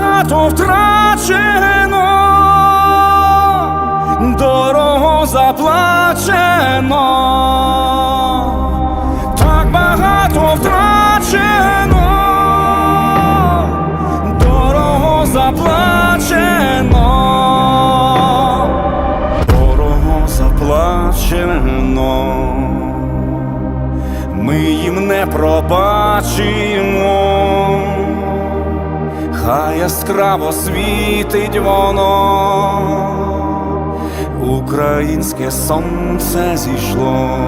багато втрачено, дорого заплачено, так багато втрачено, дорого заплачено. Дорого заплачено, ми їм не пробачимо, яскраво світить воно, українське сонце зійшло.